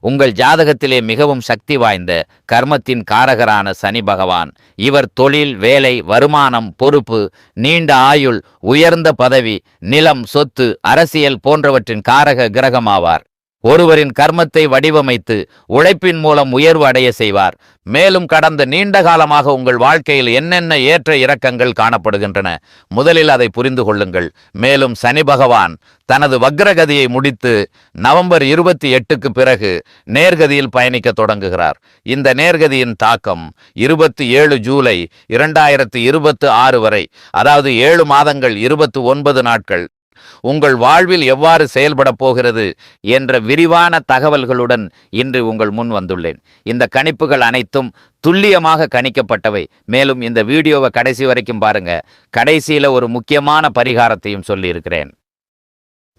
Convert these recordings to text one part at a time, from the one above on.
உங்கள் ஜாதகத்திலே மிகவும் சக்தி வாய்ந்த கர்மத்தின் காரகரான சனி பகவான். இவர் தொழில் வேலை வருமானம் பொறுப்பு நீண்ட ஆயுள் உயர்ந்த பதவி நிலம் சொத்து அரசியல் போன்றவற்றின் காரக கிரகமாவார். ஒருவரின் கர்மத்தை வடிவமைத்து உழைப்பின் மூலம் உயர்வு அடைய செய்வார். மேலும் கடந்த நீண்ட காலமாக உங்கள் வாழ்க்கையில் என்னென்ன ஏற்ற இறக்கங்கள் காணப்படுகின்றன? முதலில் அதை புரிந்து கொள்ளுங்கள். மேலும் சனி பகவான் தனது வக்ரகதியை முடித்து நவம்பர் இருபத்தி எட்டுக்கு பிறகு நேர்கதியில் பயணிக்க தொடங்குகிறார். இந்த நேர்கதியின் தாக்கம் இருபத்தி ஏழு ஜூலை இரண்டாயிரத்தி இருபத்து ஆறு வரை அதாவது ஏழு மாதங்கள் இருபத்து ஒன்பது நாட்கள் உங்கள் வாழ்வில் எவ்வாறு செயல்பட போகிறது என்ற விரிவான தகவல்களுடன் இன்று உங்கள் முன் வந்துள்ளேன். இந்த கணிப்புகள் அனைத்தும் துல்லியமாக கணிக்கப்பட்டவை. மேலும் இந்த வீடியோவை கடைசி வரைக்கும் பாருங்க. கடைசியில ஒரு முக்கியமான பரிகாரத்தையும் சொல்லியிருக்கிறேன்.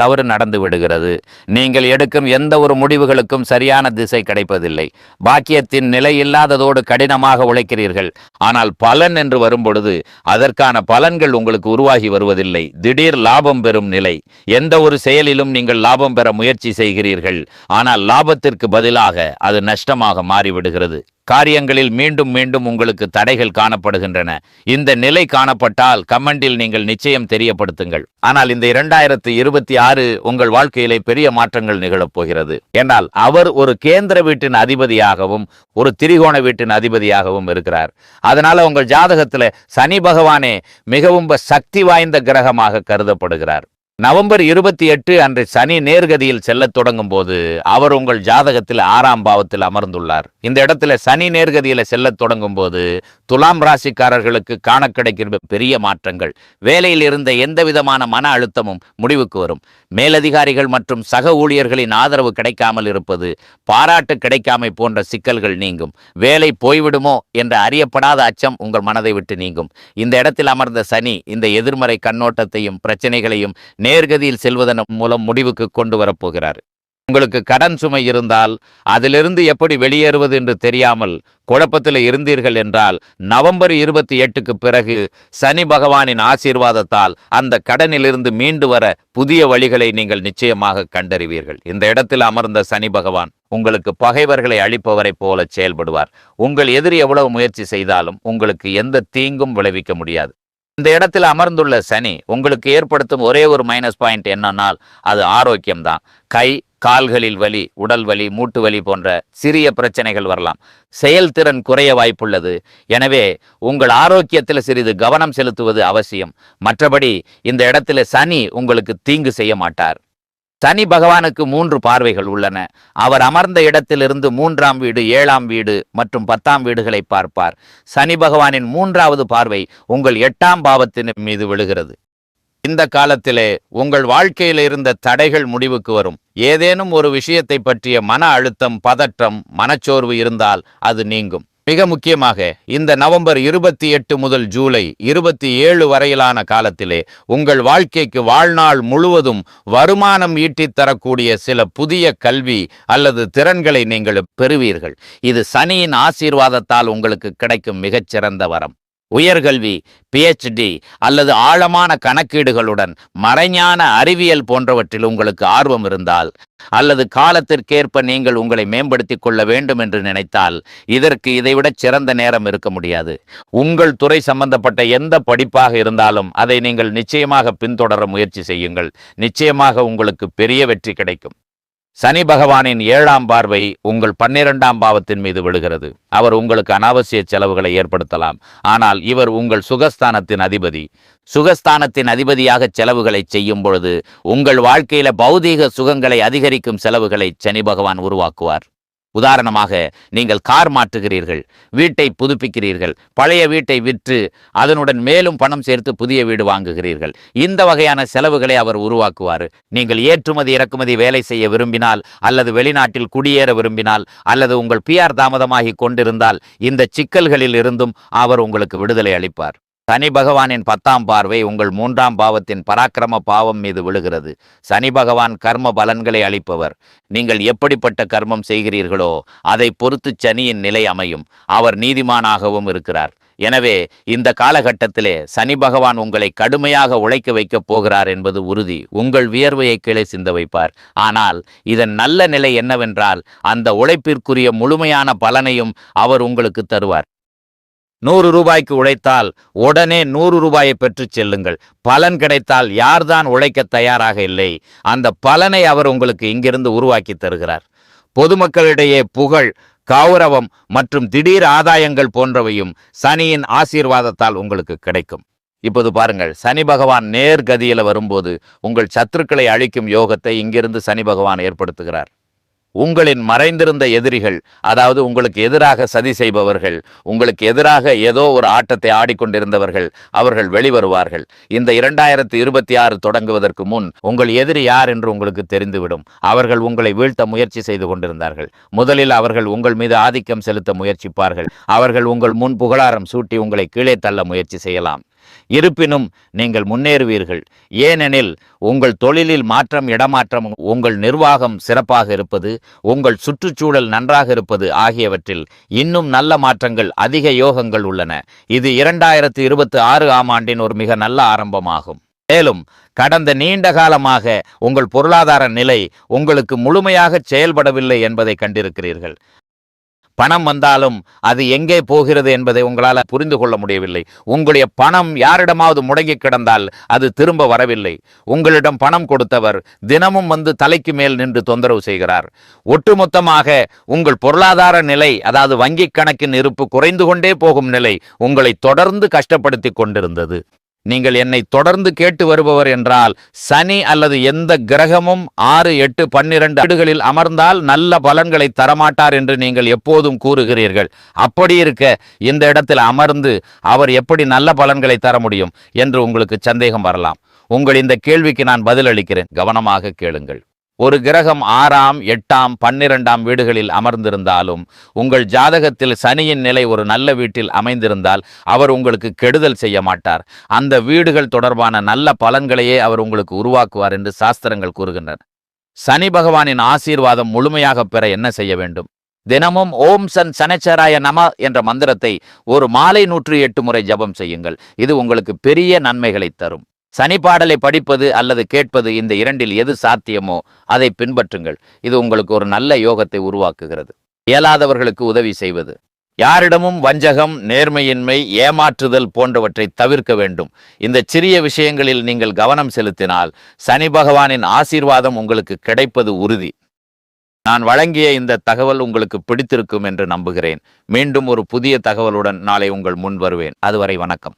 தவறு நடந்து விடுகிறது. நீங்கள் எடுக்கும் எந்த ஒரு முடிவுகளுக்கும் சரியான திசை கிடைப்பதில்லை. பாக்கியத்தின் நிலை இல்லாததோடு கடினமாக உழைக்கிறீர்கள். ஆனால் பலன் என்று வரும்பொழுது அதற்கான பலன்கள் உங்களுக்கு உருவாகி வருவதில்லை. திடீர் லாபம் பெறும் நிலை. எந்த ஒரு செயலிலும் நீங்கள் லாபம் பெற முயற்சி செய்கிறீர்கள். ஆனால் லாபத்திற்கு பதிலாக அது நஷ்டமாக மாறிவிடுகிறது. காரியங்களில் மீண்டும் மீண்டும் உங்களுக்கு தடைகள் காணப்படுகின்றன. இந்த நிலை காணப்பட்டால் கமெண்டில் நீங்கள் நிச்சயம் தெரியப்படுத்துங்கள். ஆனால் இந்த இரண்டாயிரத்து இருபத்தி ஆறு உங்கள் வாழ்க்கையிலே பெரிய மாற்றங்கள் நிகழப் போகிறது? என்றால் அவர் ஒரு கேந்திர வீட்டின் அதிபதியாகவும் ஒரு திரிகோண வீட்டின் அதிபதியாகவும் இருக்கிறார். அதனால உங்கள் ஜாதகத்தில் சனி பகவானே மிகவும் சக்தி வாய்ந்த கிரகமாக கருதப்படுகிறார். நவம்பர் இருபத்தி எட்டு அன்று சனி நேர்கதியில் செல்லத் தொடங்கும் போது அவர் உங்கள் ஜாதகத்தில் ஆறாம் பாவத்தில் அமர்ந்துள்ளார். இந்த இடத்துல சனி நேர்கதியில செல்லத் தொடங்கும் போது துலாம் ராசிக்காரர்களுக்கு காண கிடைக்கிற பெரிய மாற்றங்கள். வேலையில் இருந்த எந்த விதமான மன அழுத்தமும் முடிவுக்கு வரும். மேலதிகாரிகள் மற்றும் சக ஊழியர்களின் ஆதரவு கிடைக்காமல் இருப்பது பாராட்டு கிடைக்காமை போன்ற சிக்கல்கள் நீங்கும். வேலை போய்விடுமோ என்ற அறியப்படாத அச்சம் உங்கள் மனதை விட்டு நீங்கும். இந்த இடத்தில் அமர்ந்த சனி இந்த எதிர்மறை கண்ணோட்டத்தையும் பிரச்சனைகளையும் நேர்கதியில் செல்வதன் மூலம் முடிவுக்கு கொண்டு வரப்போகிறார். உங்களுக்கு கடன் சுமை இருந்தால் அதிலிருந்து எப்படி வெளியேறுவது என்று தெரியாமல் குழப்பத்தில் இருந்தீர்கள் என்றால் நவம்பர் இருபத்தி எட்டுக்கு பிறகு சனி பகவானின் ஆசீர்வாதத்தால் அந்த கடனிலிருந்து மீண்டு வர புதிய வழிகளை நீங்கள் நிச்சயமாக கண்டறிவீர்கள். இந்த இடத்தில் அமர்ந்த சனி பகவான் உங்களுக்கு பகைவர்களை அழிப்பவரைப் போல செயல்படுவார். உங்கள் எதிரி எவ்வளவு முயற்சி செய்தாலும் உங்களுக்கு எந்த தீங்கும் விளைவிக்க முடியாது. இந்த இடத்தில் அமர்ந்துள்ள சனி உங்களுக்கு ஏற்படுத்தும் ஒரே ஒரு மைனஸ் பாயிண்ட் என்னன்னால் அது ஆரோக்கியம்தான். கை கால்களில் வலி உடல் வலி மூட்டு வலி போன்ற சிறிய பிரச்சனைகள் வரலாம். செயல்திறன் குறைய வாய்ப்புள்ளது. எனவே உங்கள் ஆரோக்கியத்தில் சிறிது கவனம் செலுத்துவது அவசியம். மற்றபடி இந்த இடத்துல சனி உங்களுக்கு தீங்கு செய்ய மாட்டார். சனி பகவானுக்கு மூன்று பார்வைகள் உள்ளன. அவர் அமர்ந்த இடத்திலிருந்து மூன்றாம் வீடு ஏழாம் வீடு மற்றும் பத்தாம் வீடுகளை பார்ப்பார். சனி பகவானின் மூன்றாவது பார்வை உங்கள் எட்டாம் பாவத்தின் மீது விழுகிறது. இந்த காலத்திலே உங்கள் வாழ்க்கையில் இருந்த தடைகள் முடிவுக்கு வரும். ஏதேனும் ஒரு விஷயத்தை பற்றிய மன அழுத்தம் பதற்றம் மனச்சோர்வு இருந்தால் அது நீங்கும். மிக முக்கியமாக இந்த நவம்பர் இருபத்தி எட்டு முதல் ஜூலை இருபத்தி ஏழு வரையிலான காலத்திலே உங்கள் வாழ்க்கைக்கு வாழ்நாள் முழுவதும் வருமானம் ஈட்டித் தரக்கூடிய சில புதிய கல்வி அல்லது திறன்களை நீங்கள் பெறுவீர்கள். இது சனியின் ஆசீர்வாதத்தால் உங்களுக்கு கிடைக்கும் மிகச்சிறந்த வரம். உயர்கல்வி பிஹெச்டி அல்லது ஆழமான கணக்கீடுகளுடன் மறைஞான அறிவியல் போன்றவற்றில் உங்களுக்கு ஆர்வம் இருந்தால் அல்லது காலத்திற்கேற்ப நீங்கள் உங்களை மேம்படுத்திக் கொள்ள வேண்டும் என்று நினைத்தால் இதற்கு இதைவிட சிறந்த நேரம் இருக்க முடியாது. உங்கள் துறை சம்பந்தப்பட்ட எந்த படிப்பாக இருந்தாலும் அதை நீங்கள் நிச்சயமாக பின்தொடர முயற்சி செய்யுங்கள். நிச்சயமாக உங்களுக்கு பெரிய வெற்றி கிடைக்கும். சனி பகவானின் ஏழாம் பார்வை உங்கள் பன்னிரெண்டாம் பாவத்தின் மீது விழுகிறது. அவர் உங்களுக்கு அனாவசிய செலவுகளை ஏற்படுத்தலாம். ஆனால் இவர் உங்கள் சுகஸ்தானத்தின் அதிபதி. சுகஸ்தானத்தின் அதிபதியாக செலவுகளை செய்யும் பொழுது உங்கள் வாழ்க்கையில பௌதீக சுகங்களை அதிகரிக்கும் செலவுகளை சனி பகவான் உருவாக்குவார். உதாரணமாக நீங்கள் கார் மாற்றுகிறீர்கள் வீட்டை புதுப்பிக்கிறீர்கள் பழைய வீட்டை விற்று அதனுடன் மேலும் பணம் சேர்த்து புதிய வீடு வாங்குகிறீர்கள். இந்த வகையான செலவுகளை அவர் உருவாக்குவார். நீங்கள் ஏற்றுமதி இறக்குமதி வேலை செய்ய விரும்பினால் அல்லது வெளிநாட்டில் குடியேற விரும்பினால் அல்லது உங்கள் பிஆர் தாமதமாகி கொண்டிருந்தால் இந்த சிக்கல்களில் இருந்தும் அவர் உங்களுக்கு விடுதலை அளிப்பார். சனி பகவானின் பத்தாம் பார்வை உங்கள் மூன்றாம் பாவத்தின் பராக்கிரம பாவம் மீது விழுகிறது. சனி பகவான் கர்ம பலன்களை அளிப்பவர். நீங்கள் எப்படிப்பட்ட கர்மம் செய்கிறீர்களோ அதை பொறுத்து சனியின் நிலை அமையும். அவர் நீதிமானாகவும் இருக்கிறார். எனவே இந்த காலகட்டத்திலே சனி பகவான் உங்களை கடுமையாக உழைக்க வைக்கப் போகிறார் என்பது உறுதி. உங்கள் வியர்வையை கீழே சிந்த வைப்பார். ஆனால் இதன் நல்ல நிலை என்னவென்றால் அந்த உழைப்பிற்குரிய முழுமையான பலனையும் அவர் உங்களுக்கு தருவார். நூறு ரூபாய்க்கு உழைத்தால் உடனே நூறு ரூபாயை பெற்றுச் செல்லுங்கள். பலன் கிடைத்தால் யார்தான் உழைக்க தயாராக இல்லை அந்த பலனை அவர் உங்களுக்கு இங்கிருந்து உருவாக்கி தருகிறார். பொதுமக்களிடையே புகழ் கௌரவம் மற்றும் திடீர் ஆதாயங்கள் போன்றவையும் சனியின் ஆசீர்வாதத்தால் உங்களுக்கு கிடைக்கும். இப்போது பாருங்கள் சனி பகவான் நேர்கதியில் வரும்போது உங்கள் சத்துருக்களை அழிக்கும் யோகத்தை இங்கிருந்து சனி பகவான் ஏற்படுத்துகிறார். உங்களின் மறைந்திருந்த எதிரிகள் அதாவது உங்களுக்கு எதிராக சதி செய்பவர்கள் உங்களுக்கு எதிராக ஏதோ ஒரு ஆட்டத்தை ஆடிக்கொண்டிருந்தவர்கள் அவர்கள் வெளிவருவார்கள். இந்த இரண்டாயிரத்தி இருபத்தி ஆறு தொடங்குவதற்கு முன் உங்கள் எதிரி யார் என்று உங்களுக்கு தெரிந்துவிடும். அவர்கள் உங்களை வீழ்த்த முயற்சி செய்து கொண்டிருந்தார்கள். முதலில் அவர்கள் உங்கள் மீது ஆதிக்கம் செலுத்த முயற்சிப்பார்கள். அவர்கள் உங்கள் முன் புகழாரம் சூட்டி உங்களை கீழே தள்ள முயற்சி செய்யலாம். இருப்பினும் நீங்கள் முன்னேறுவீர்கள். ஏனெனில் உங்கள் தொழிலில் மாற்றம் இடமாற்றம் உங்கள் நிர்வாகம் சிறப்பாக இருப்பது உங்கள் சுற்றுச்சூழல் நன்றாக இருப்பது ஆகியவற்றில் இன்னும் நல்ல மாற்றங்கள் அதிக யோகங்கள் உள்ளன. இது இரண்டாயிரத்து இருபத்தி ஆறு ஆம் ஆண்டின் ஒரு மிக நல்ல ஆரம்பமாகும். மேலும் கடந்த நீண்ட காலமாக உங்கள் பொருளாதார நிலை உங்களுக்கு முழுமையாக செயல்படவில்லை என்பதை கண்டிருக்கிறீர்கள். பணம் வந்தாலும் அது எங்கே போகிறது என்பதை உங்களால் புரிந்து கொள்ள முடியவில்லை. உங்களுடைய பணம் யாரிடமாவது முடங்கி கிடந்தால் அது திரும்ப வரவில்லை. உங்களிடம் பணம் கொடுத்தவர் தினமும் வந்து தலைக்கு மேல் நின்று தொந்தரவு செய்கிறார். ஒட்டுமொத்தமாக உங்கள் பொருளாதார நிலை அதாவது வங்கிக் கணக்கின் இருப்பு குறைந்து கொண்டே போகும் நிலை உங்களை தொடர்ந்து கஷ்டப்படுத்தி கொண்டிருந்தது. நீங்கள் என்னை தொடர்ந்து கேட்டு வருபவர் என்றால் சனி அல்லது எந்த கிரகமும் ஆறு எட்டு பன்னிரண்டு வீடுகளில் அமர்ந்தால் நல்ல பலன்களை தரமாட்டார் என்று நீங்கள் எப்போதும் கூறுகிறீர்கள். அப்படி இருக்க இந்த இடத்தில் அமர்ந்து அவர் எப்படி நல்ல பலன்களை தர முடியும் என்று உங்களுக்கு சந்தேகம் வரலாம். உங்கள் இந்த கேள்விக்கு நான் பதிலளிக்கிறேன். கவனமாக கேளுங்கள். ஒரு கிரகம் ஆறாம் எட்டாம் பன்னிரெண்டாம் வீடுகளில் அமர்ந்திருந்தாலும் உங்கள் ஜாதகத்தில் சனியின் நிலை ஒரு நல்ல வீட்டில் அமைந்திருந்தால் அவர் உங்களுக்கு கெடுதல் செய்ய மாட்டார். அந்த வீடுகள் தொடர்பான நல்ல பலன்களையே அவர் உங்களுக்கு உருவாக்குவார் என்று சாஸ்திரங்கள் கூறுகின்றன. சனி பகவானின் ஆசீர்வாதம் முழுமையாக பெற என்ன செய்ய வேண்டும்? தினமும் ஓம் சன் சனச்சராய நம என்ற மந்திரத்தை ஒரு மாலை நூற்று எட்டு முறை ஜபம் செய்யுங்கள். இது உங்களுக்கு பெரிய நன்மைகளை தரும். சனி பாடலை படிப்பது அல்லது கேட்பது இந்த இரண்டில் எது சாத்தியமோ அதை பின்பற்றுங்கள். இது உங்களுக்கு ஒரு நல்ல யோகத்தை உருவாக்குகிறது. இயலாதவர்களுக்கு உதவி செய்வது. யாரிடமும் வஞ்சகம் நேர்மையின்மை ஏமாற்றுதல் போன்றவற்றை தவிர்க்க வேண்டும். இந்த சிறிய விஷயங்களில் நீங்கள் கவனம் செலுத்தினால் சனி பகவானின் ஆசீர்வாதம் உங்களுக்கு கிடைப்பது உறுதி. நான் வழங்கிய இந்த தகவல் உங்களுக்கு பிடித்திருக்கும் என்று நம்புகிறேன். மீண்டும் ஒரு புதிய தகவலுடன் நாளை உங்கள் முன் வருவேன். அதுவரை வணக்கம்.